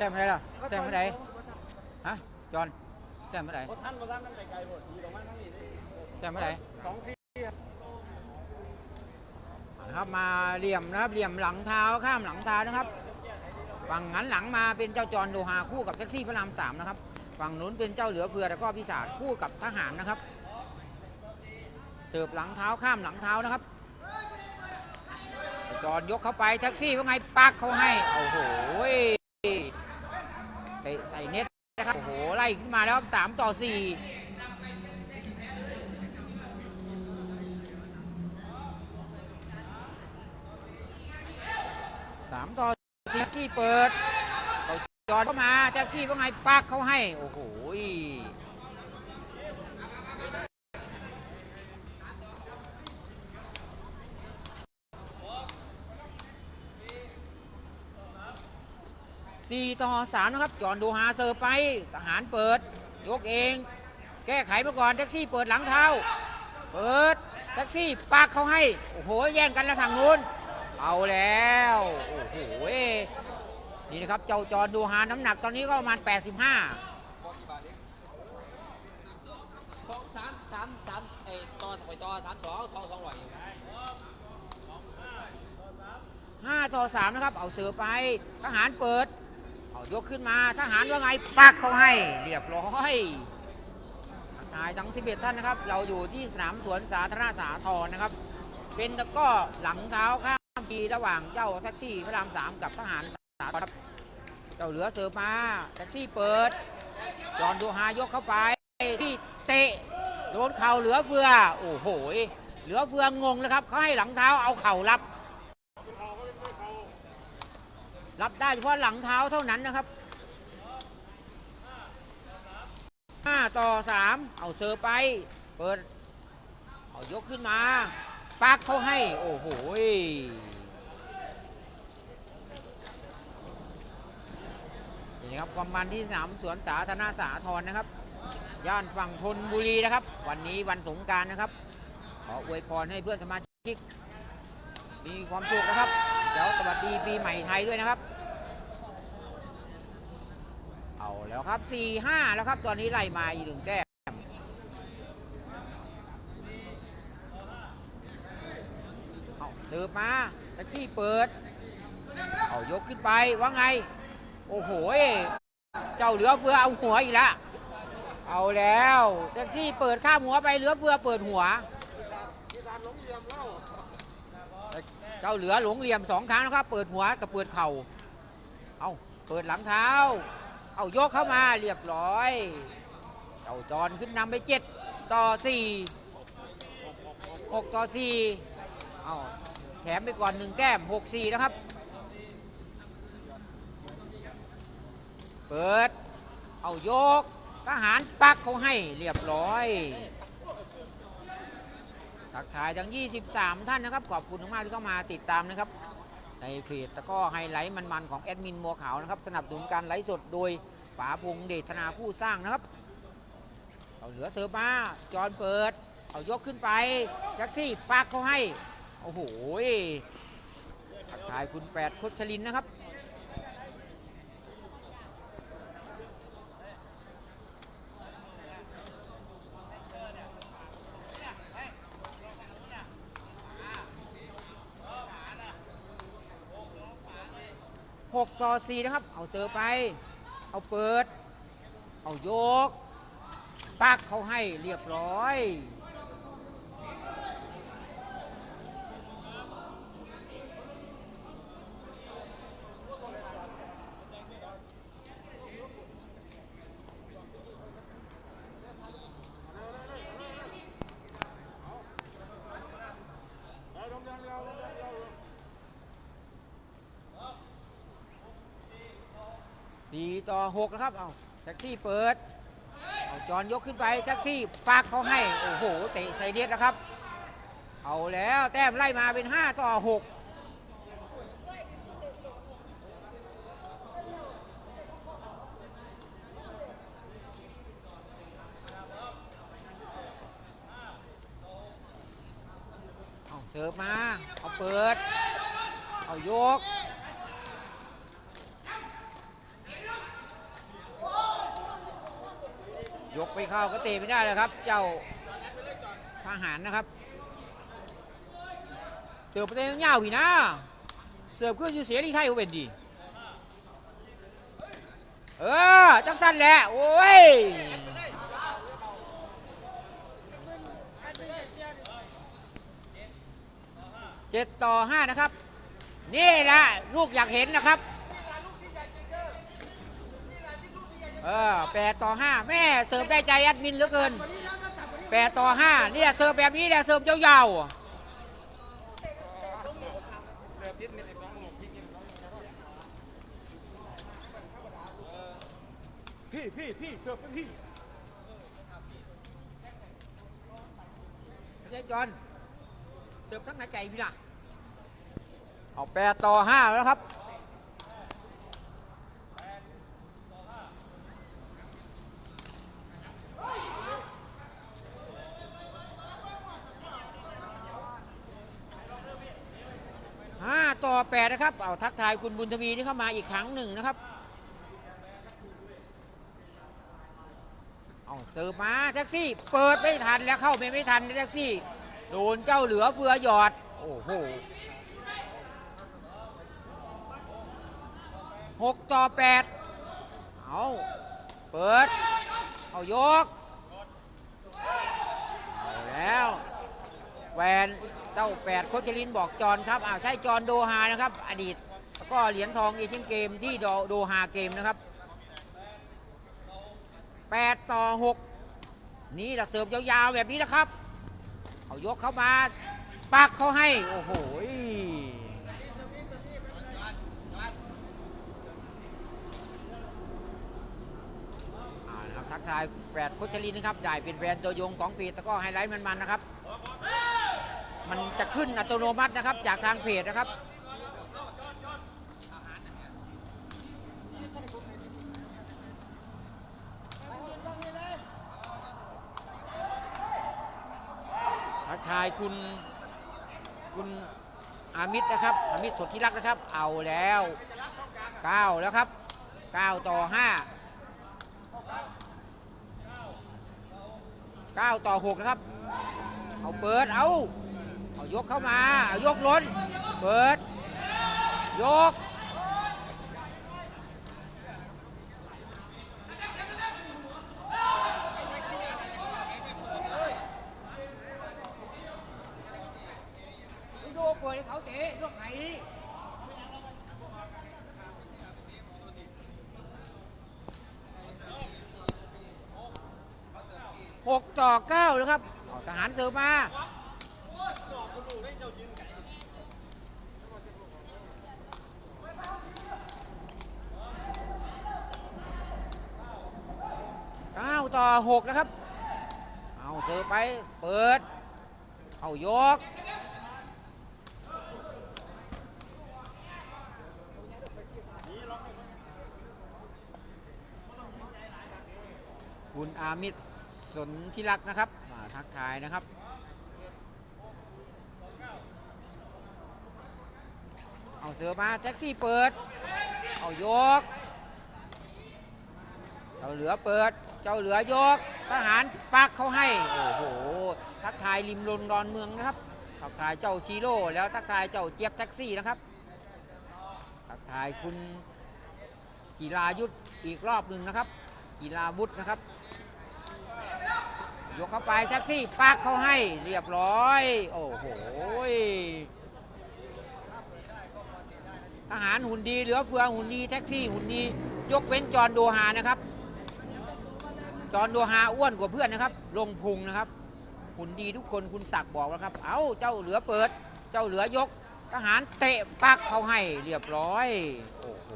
แต้มอะไรล่ะแต้มอะไรฮะจอนแต้มอะไรบ่ท่านบ่ท่านนั่นไกลๆหมดอยู่ตรงนั้นทั้งนี้แต้มอะไรสองสี่นะครับมาเหลี่ยมนะครับเหลี่ยมหลังเท้าข้ามหลังเท้านะครับฝั่งหันหลังมาเป็นเจ้าจอนโดฮาคู่กับแท็กซี่พระรามสามนะครับฝั่งนู้นเป็นเจ้าเหลือเฟือแล้วก็พิศาจคู่กับทหารนะครับ เสิร์ฟหลังเท้าข้ามหลังเท้านะครับ จอนยกเข้าไปแท็กซี่ว่าไงปักเขาให้โอ้โห เตะใส่เน็ตนะครับ โอ้โห ไล่ขึ้นมาแล้วครับสามต่อสี่สามต่อสี่แท็กซี่เปิดเอาจอดเข้ามาแท็กซี่ว่าไงปักเขาให้ โอ้โห สี่ต่อสามนะครับ จอนดูหาเสิร์ไป ทหารเปิด ยกเอง แก้ไขมาก่อนแท็กซี่เปิดหลังเท้า เปิดแท็กซี่ปักเขาให้ โอ้โห แย่งกันแล้วทางนู้น เอาแล้ว โอ้โห นี่นะครับ เจ้าจอนดูหาน้ำหนักตอนนี้ก็ประมาณ 85สองสามสามสามเอ้ต่อถอยต่อสามสองสองสองร้อย5ต่อ3นะครับ เอาเสือไปทหารเปิด เอายกขึ้นมาทหารว่าไงปักเขาให้เรียบร้อยนายทั้ง 11 ท่านนะครับ เราอยู่ที่สนามสวนสาธารณะสาทรนะครับ เป็นตะก้อหลังเท้าข้ามปีระหว่างเจ้าแท็กซี่พระรามสามกับทหารสาทรครับเจ้าเหลือเสือมาแท็กซี่เปิดจอนดูหายกเข้าไปที่เตะโดนเข่าเหลือเฟือ โอ้โห เหลือเฟืองงเลยครับเขาให้หลังเท้าเอาเข่ารับ รับได้เฉพาะหลังเท้าเท่านั้นนะครับ5ต่อ3เอาเซอร์ไป เปิด เอายกขึ้นมา ปักเขาให้ โอ้โหนี่ครับความมันที่สนามสวนสาธารณะสาทรนะครับ ย่านฝั่งธนบุรีนะครับ วันนี้วันสงการนะครับ ขออวยพรให้เพื่อนสมาชิก มีความสุขนะครับ เดี๋ยวสวัสดีปีใหม่ไทยด้วยนะครับ เอาแล้วครับ4 5แล้วครับ ตอนนี้ไล่มาอีกหนึ่งแต้มเอาเสิร์ฟมาแท็กซี่เปิด เอายกขึ้นไปว่าไง โอ้โห เจ้าเหลือเฟือเอาหัวอีกแล้วเอาแล้วแท็กซี่เปิดข้ามหัวไปเหลือเฟือเปิดหัว เจ้าเหลือหลงเหลี่ยมสองครั้งนะครับ เปิดหัวกับเปิดเข่า เอาเปิดหลังเท้า เอายกเข้ามาเรียบร้อย เจ้าจอนขึ้นนำไปเจ็ดต่อสี่หกต่อสี่เอาแถมไปก่อนหนึ่งแก้มหกสี่นะครับ เปิด เอายกทหารปักเขาให้เรียบร้อย ทักทายทั้ง 23 ท่านนะครับ ขอบคุณมากที่เข้ามาติดตามนะครับ ในเพจตะก้อไฮไลท์มันๆของแอดมินบัวขาวนะครับ สนับสนุนการไลฟ์สดโดยป๋าพงเดชนาผู้สร้างนะครับ เอาเหลือเสือมาจอนเปิด เอายกขึ้นไปแจ็คซี่ปักเขาให้ โอ้โหทักทายคุณแปดคชลินนะครับ ต่อสี่นะครับ เอาเจอไป เอาเปิด เอายกปักเขาให้เรียบร้อย สี่ต่อ หกนะครับ เอาแท็กซี่เปิด เอาจอนยกขึ้นไปแท็กซี่ปากเขาให้ โอ้โห เตะใส่เน็ตนะครับ เอาแล้วแต้มไล่มาเป็นห้าต่อหกเอาเสิร์ฟมา เอาเปิด เอายก ยก ไปเข้าก็เตะไม่ได้เลยครับ เจ้าทหารนะครับเสิร์ฟไปเต้นเงาพี่นะเสิร์ฟขึ้นอยู่เสียที่ไทยเขาเป็นดี เออจังสั้นแหละโอ้ยเจ็ดต่อห้านะครับ นี่แหละลูกอยากเห็นนะครับ เออแปดต่อห้าแม่เสิร์ฟได้ใจแอดมินเหลือเกินแปดต่อห้าเนี่ยเสิร์ฟแบบนี้แหละเสิร์ฟยาวๆเรือพิษมีสิบสองหกพี่พี่พี่พี่เสิร์ฟเป็นพี่ไม่ใช่จอนเสิร์ฟทั้งหน้าใจพี่ล่ะเอาแปดต่อห้าแล้วครับ ห้าต่อแปดนะครับ เอาทักทายคุณบุญทวีนี่เข้ามาอีกครั้งหนึ่งนะครับ เอาเติมมาแท็กซี่ เปิดไม่ทันแล้วเข้าไปไม่ทันแท็กซี่ โดนเจ้าเหลือเฟือหยอด โอ้โหหกต่อแปดเอาเปิด เอายก เอาแล้วแวน เต้าแปดโคชลินบอกจอนครับอ้าวใช่จอนโดฮานะครับ อดีตแล้วก็เหรียญทองเอเชียนเกมที่โดฮาเกมนะครับ8ต่อ6นี่ละเสิร์ฟยาวๆแบบนี้นะครับเอายกเข้ามาปักเขาให้ โอ้โหทักทายแปดโคชลินนะครับ ได้เป็นแฟนตัวยงของปีตะกร้อไฮไลท์มันๆนะครับ มันจะขึ้นอัตโนมัตินะครับ จากทางเพจนะครับ ทักทายคุณคุณอามิตรนะครับ อามิตรสดที่รักนะครับ เอาแล้วเก้าแล้วครับเก้าต่อห้าเก้าต่อหกนะครับ เอาเปิดเอา เอายกเข้ามา เอายกล้น เปิด ยกดูเปิดเขาเตะลูกไหนหกต่อเก้าแล้วครับ ทหารเสิร์ฟมา เก้าต่อ หกนะครับ เอาเสิร์ฟไป เปิด เอายก คุณอามิตรสนที่รักนะครับ มาทักทายนะครับเอาเสือมาแท็กซี่เปิด เอายก เจ้าเหลือเปิด เจ้าเหลือยก ทหารปักเขาให้ โอ้โห ทักทายริมลนดอนเมืองนะครับ ทักทายเจ้าชีโร่แล้วทักทายเจ้าเจี๊ยบแท็กซี่นะครับ ทักทายคุณกีฬายุทธอีกรอบหนึ่งนะครับ กีฬาบุตรนะครับ ยกเข้าไปแท็กซี่ปักเขาให้เรียบร้อย โอ้โหทหารหุ่นดีเหลือเฟือหุ่นดีแท็กซี่หุ่นดี ยกเว้นจอนโดฮานะครับ จอห์นโดฮาอ้วนกว่าเพื่อนนะครับ ลงพุงนะครับหุ่นดีทุกคนคุณศักดิ์บอกแล้วครับ เอาเจ้าเหลือเปิด เจ้าเหลือยก ทหารเตะปักเขาให้เรียบร้อย โอ้โห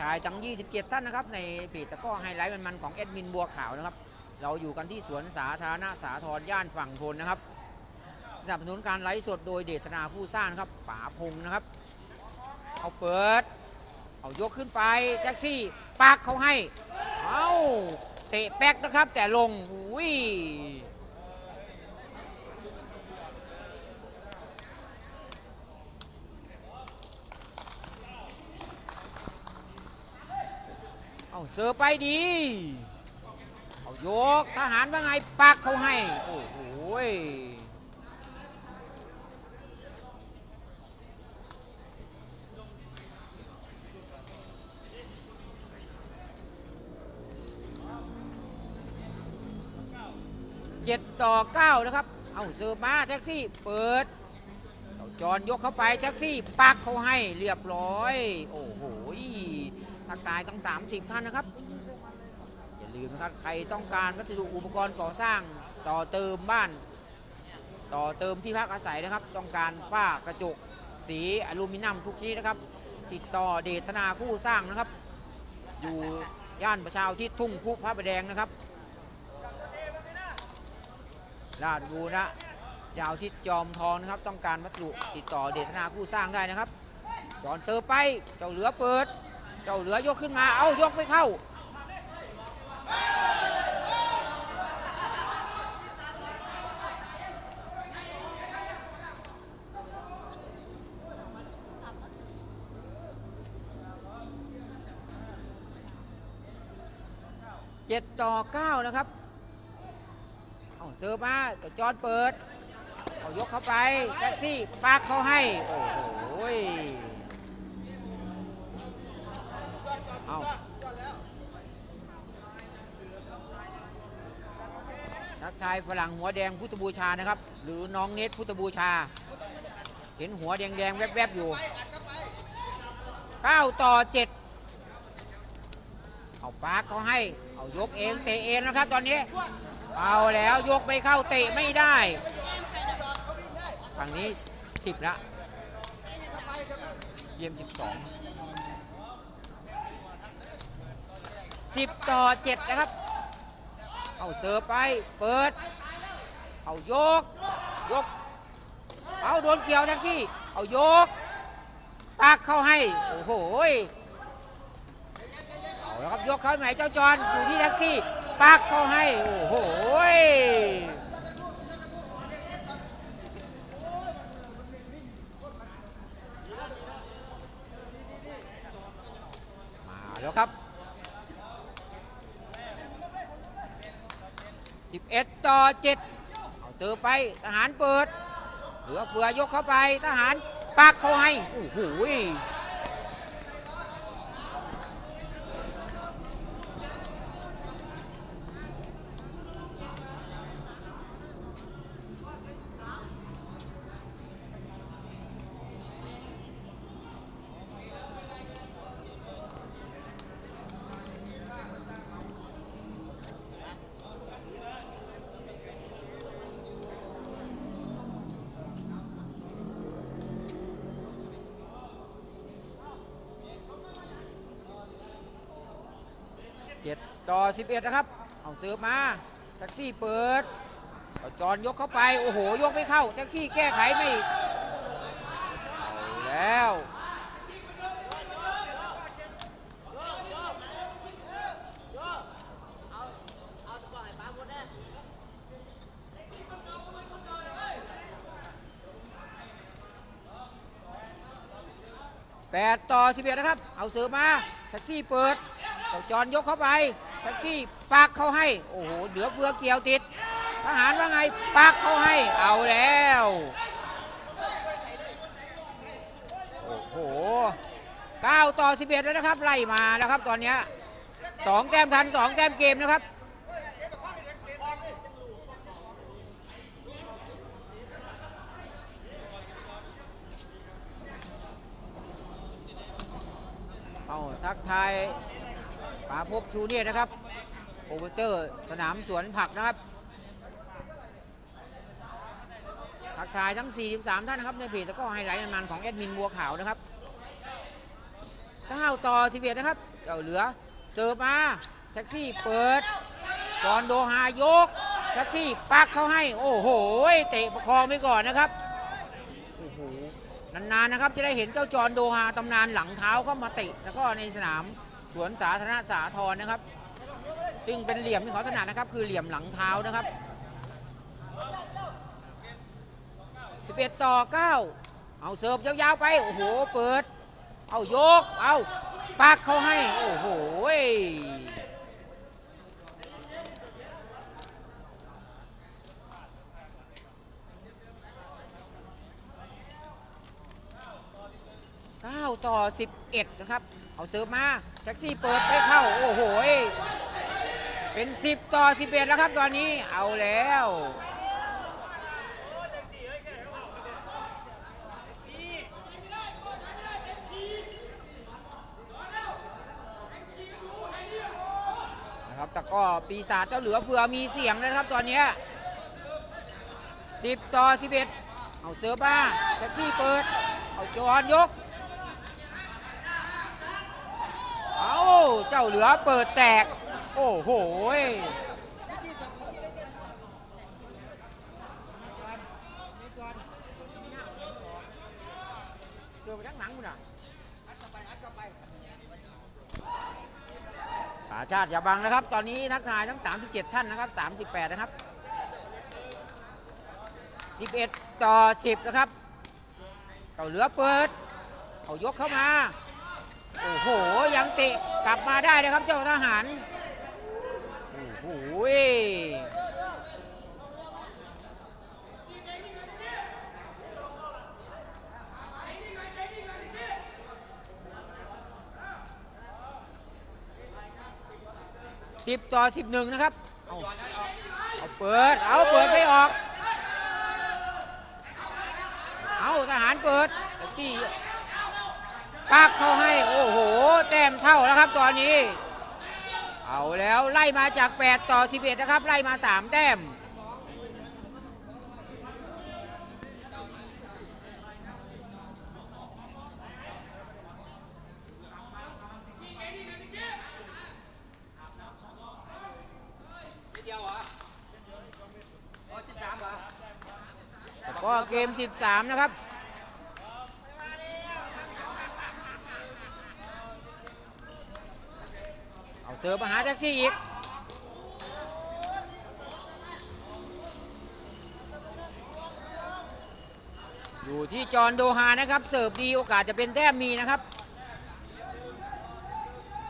ชายทั้ง 27 ท่านนะครับ ในเพจตะก้อไฮไลท์มันๆของแอดมินบัวขาวนะครับ เราอยู่กันที่สวนสาธารณะสาทรย่านฝั่งทนนะครับสนับสนุนการไลฟ์สดโดยเดชนาผู้สร้างนครับป๋าพงนะครับ เอาเปิด เอายกขึ้นไปแท็กซี่ ปักเขาให้ เอาเตะแป๊กนะครับ แต่ลงอุ้ยเอาเสิร์ฟไปดีเอาโยกทหารว่าไงปักเขาให้ โอ้โห ยเจ็ดต่อเก้านะครับ เอาเสิร์ฟมาแท็กซี่เปิดเอาจอนยกเข้าไปแท็กซี่ปักเขาให้เรียบร้อย โอ้โหทักตายตั้ง 30 ท่านนะครับ อย่าลืมนะครับ ใครต้องการวัสดุอุปกรณ์ก่อสร้างต่อเติมบ้าน ต่อเติมที่พักอาศัยนะครับ ต้องการฝ้ากระจก สีอลูมิเนียมทุกชนิดนะครับ ติดต่อเดชนาคู่สร้างนะครับ อยู่ย่านประชาอุที่ทุ่งพุพระประแดงนะครับ ราชบูรณะยาวทิศจอมทองนะครับ ต้องการวัสดุติดต่อเดชนาคู่สร้างได้นะครับจอนเซอร์ไปเจ้าเหลือเปิด เจ้าเหลือยกขึ้นมาเอายกไม่เข้าเจ็ดต่อเก้านะครับ เอาเสิร์ฟมาแต่จอนเปิดเอายกเข้าไปแท็กซี่ปากเขาให้ โอ้โหเอาทักทายฝรั่งหัวแดงพุทธบูชานะครับ หรือน้องเนตพุทธบูชา เห็นหัวแดงๆ แวบๆ อยู่9ต่อ 7 เอาปากเขาให้ เอายกเอง เตะเองนะครับตอนนี้ เอาแล้วยกไปเข้าเตะไม่ได้ ฝั่งนี้ 10ละเยี่ยม 12 10 ต่อ 7 นะครับ เอาเสิร์ฟไป เปิด เอายก ยก เอาโดนเกี่ยวแท็กซี่ เอายก ตักเข้าให้ โอ้โหเอาแล้วครับ ยกเข้าไหนเจ้าจอนอยู่ที่แท็กซี่ ตักเข้าให้ โอ้โหมาแล้วครับ11ต่อ7เอาเจอไปทหารเปิด เหลือเฟือยกเข้าไปทหารปักเขาให้ โอ้โห ยเจ็ดต่อ 11 นะครับ เอาเสิร์ฟมาแท็กซี่เปิดเอาจอนยกเข้าไป โอ้โห ยกไม่เข้าแท็กซี่แก้ไขไม่แล้วแปดต่อสิบเอ็ดนะครับ เอาเสือมาแท็กซี่เปิด เอาจอนยกเข้าไปแท็กซี่ปากเข้าให้ โอ้โห เหลือเฟือเกี่ยวติด ทหารว่าไงปากเข้าให้ เอาแล้ว โอ้โหเก้าต่อสิบเอ็ดแล้วนะครับ ไล่มาแล้วครับ ตอนนี้สองแต้มทันสองแต้มเกมนะครับเอาทักทาย ปาพบชูเนี่ยนะครับ โอเวอร์เตอร์สนามสวนผักนะครับ ทักทายทั้ง 43 ท่านนะครับ ในเพจแล้วก็ไฮไลท์มันของแอดมินบัวขาวนะครับ9ต่อ11นะครับเจ้าเหลือเสิร์ฟมา แท็กซี่เปิดจอนโดฮายก แท็กซี่ปักเข้าให้ โอ้โห เตะประคองไปก่อนนะครับ โอ้โห นานๆนะครับ จะได้เห็นเจ้าจอนโดฮาตำนานหลังเท้าเข้ามาเตะแล้วก็ในสนาม วนสาธารณะสาทรนะครับ ซึ่งเป็นเหลี่ยมที่เขาถนัดนะครับ คือเหลี่ยมหลังเท้านะครับ 11 ต่อ 9 เอาเสิร์ฟยาวๆไป โอ้โห เปิด เอาโยก เอาปักเขาให้ โอ้โห ยเก้าต่อสิบเอ็ดนะครับ เอาเสิร์ฟมาแท็กซี่เปิดไม่เข้า โอ้โห เป็นสิบต่อสิบเอ็ดแล้วครับตอนนี้ เอาแล้วนะครับแต่ก็ปีศาจเจ้าเหลือเฟือมีเสียงนะครับตอนนี้สิบต่อสิบเอ็ดเอาเสือบ้าแท็กซี่เปิด เอาจอนยก เอาเจ้าเหลือเปิดแตก โอ้โหเสือไปทั้งหนังมึงอะป่าชาติอย่าบังนะครับ ตอนนี้ทักทายทั้ง 37 ท่านนะครับ 38 นะครับ 11 ต่อ 10 นะครับเจ้าเหลือเปิด เอายกเข้ามา โอ้โห ยังเตะ กลับมาได้นะครับเจ้าทหาร โอ้โหสิบต่อสิบหนึ่งนะครับ เอาเอาเปิด เอาเปิดไม่ออก เอาทหารเปิดที่ ปักเข้าให้โอ้โหแต้มเท่าแล้วครับตอนนี้ เอาแล้วไล่มาจาก 8 ต่อ 11 นะครับ ไล่มา 3 แต้มนิดเดียวเหรออ๋อสิบสามเหรอแต่ก็เกม 13 นะครับ เสิร์ฟมาหาแท็กซี่อีกอยู่ที่จอห์นโดฮานะครับ เสิร์ฟดีโอกาสจะเป็นแต้มมีนะครับ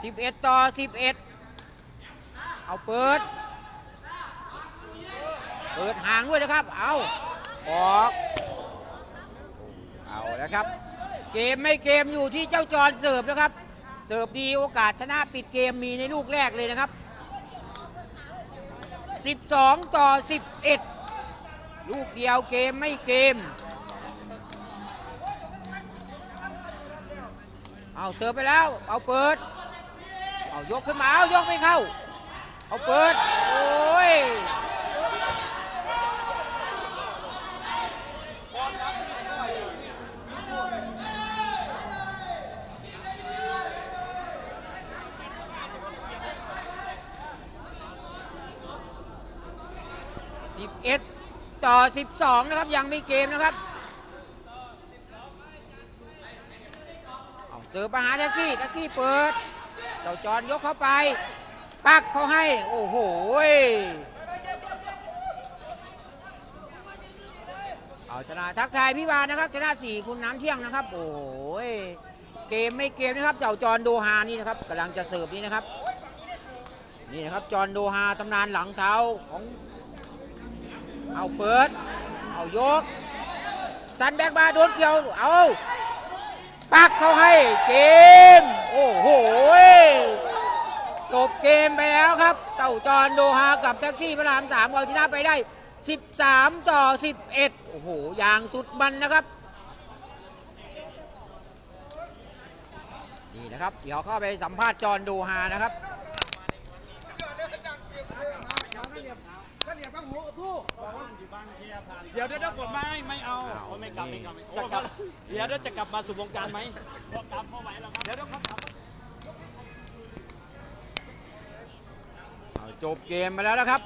11 ต่อ 11 เอาเปิด เปิดห่างด้วยนะครับ เอาออกเอาแล้วครับ เกมไม่เกมอยู่ที่เจ้าจอนเสิร์ฟนะครับ เสิร์ฟดีโอกาสชนะปิดเกมมีในลูกแรกเลยนะครับ 12 ต่อ 11 ลูกเดียวเกมไม่เกม เอาเสิร์ฟไปแล้ว เอาเปิด เอายกขึ้นมา เอายกไม่เข้า เอาเปิด โอ้ย 11 ต่อ 12 นะครับ ยังไม่เกมนะครับเสิร์ฟมาหาแท็กซี่แท็กซี่เปิด เจ้าจอนยกเข้าไป ปักเขาให้ โอ้โหเอาชนะทักทายพี่วานนะครับชนะสี่คุณน้ำเที่ยงนะครับ โอ้โหยเกมไม่เกมนะครับ เจ้าจอนโดฮานี่นะครับกำลังจะเสิร์ฟนี่นะครับ นี่นะครับจอนโดฮาตำนานหลังเท้าของ เอาเปิด เอายกสันแบกมาโดนเกี่ยว เอาปักเขาให้เกม โอ้โหจบเกมไปแล้วครับเจ้าจอนโดฮากับแท็กซี่พระรามสามเอาชนะไปได้ 13 ต่อ 11 โอ้โห อย่างสุดมันนะครับ นี่นะครับ เดี๋ยวเข้าไปสัมภาษณ์จอนโดฮานะครับ บังโหทู่บ้านอยู่บ้านเคียผ่านเดี๋ยวเดี๋ยวกดไม่ไม่เอาโอ้ไม่กลับไม่กลับนี่จะกลับเดี๋ยวเดี๋ยวจะกลับมาสู่วงการไหมพอกลับพอไหวแล้วครับเดี๋ยวเดี๋ยวครับจบเกมไปแล้วนะครับ